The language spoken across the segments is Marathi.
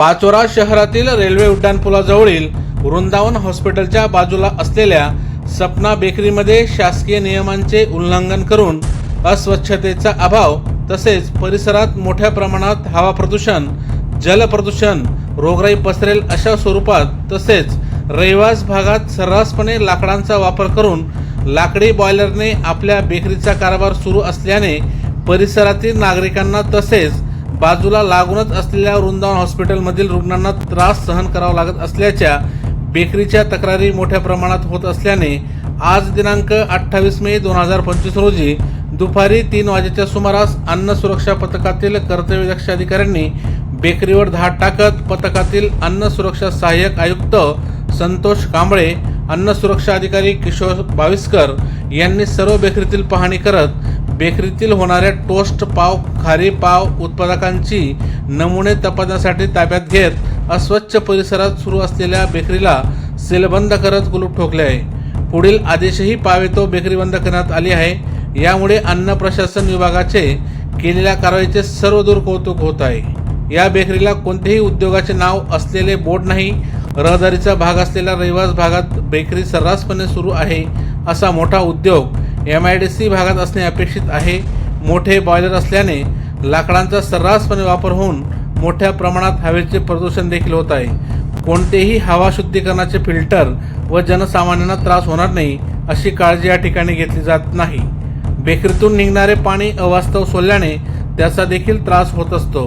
पाचोरा शहरातील रेल्वे उड्डाणपुलाजवळील वृंदावन हॉस्पिटलच्या बाजूला असलेल्या सपना बेकरीमध्ये शासकीय नियमांचे उल्लंघन करून अस्वच्छतेचा अभाव तसेच परिसरात मोठ्या प्रमाणात हवा प्रदूषण जल प्रदूषण रोगराई पसरेल अशा स्वरूपात तसेच रहिवास भागात सर्रासपणे लाकडांचा वापर करून लाकडी बॉयलरने आपल्या बेकरीचा कारभार सुरू असल्याने परिसरातील नागरिकांना तसेच बाजूला लागूनच असलेल्या वृंदावन हॉस्पिटलमधील रुग्णांना त्रास सहन करावा लागत असल्याच्या बेकरीच्या तक्रारी मोठ्या प्रमाणात होत असल्याने आज दिनांक अठ्ठावीस मे दोन हजार पंचवीस रोजी दुपारी तीन वाजेच्या सुमारास अन्न सुरक्षा पथकातील कर्तव्यदक्ष अधिकाऱ्यांनी बेकरीवर धाड टाकत पथकातील अन्न सुरक्षा सहाय्यक आयुक्त संतोष कांबळे अन्न सुरक्षा अधिकारी किशोर बाविस्कर यांनी सर्व बेकरीतील पाहणी करत बेकरीतील होणाऱ्या टोस्ट पाव खारी पाव उत्पादकांची नमुने तपासण्यासाठी ताब्यात घेत अस्वच्छ परिसरात सुरू असलेल्या बेकरीला सीलबंद करत कुलूप ठोकले आहे. पुढील आदेशही पावेतो बेकरी बंद करण्यात आली आहे. यामुळे अन्न प्रशासन विभागाचे केलेल्या कारवाईचे सर्वदूर कौतुक होत आहे. या बेकरीला कोणतेही उद्योगाचे नाव असलेले बोर्ड नाही. रहदारीचा भाग असलेल्या रहिवास भागात बेकरी सर्रासपणे सुरू आहे असा मोठा उद्योग एम आय डी सी भागात असणे अपेक्षित आहे. मोठे बॉयलर असल्याने लाकडांचा सर्रासपणे वापर होऊन मोठ्या प्रमाणात हवेचे प्रदूषण देखील होत आहे. कोणतेही हवा शुद्धीकरणाचे फिल्टर व जनसामान्यांना त्रास होणार नाही अशी काळजी या ठिकाणी घेतली जात नाही. बेकरीतून निघणारे पाणी अवास्तव सोडल्याने त्याचा देखील त्रास होत असतो.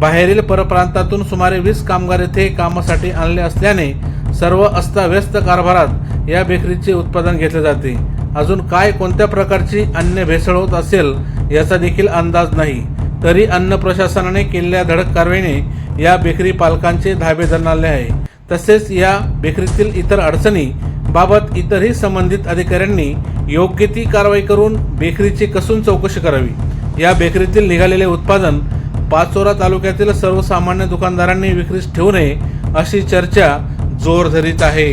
बाहेरील परप्रांतातून सुमारे वीस कामगार येथे कामासाठी आणले असल्याने सर्व अस्ताव्यस्त कारभारात या बेकरीचे उत्पादन घेतले जाते. अजून काय कोणत्या प्रकारची अन्न भेसळ होत असेल याचा देखील अंदाज नाही. तरी अन्न प्रशासनाने केलेल्या धडक कारवाईने या बेकरी पालकांचे धाबे जणाले आहे. तसेच या बेकरीतील इतर अडचणी बाबत इतरही संबंधित अधिकाऱ्यांनी योग्य ती कारवाई करून बेकरीची कसून चौकशी करावी. या बेकरीतील निघालेले उत्पादन पाचोरा तालुक्यातील सर्वसामान्य दुकानदारांनी विक्रीस ठेवू नये अशी चर्चा जोर धरीत आहे.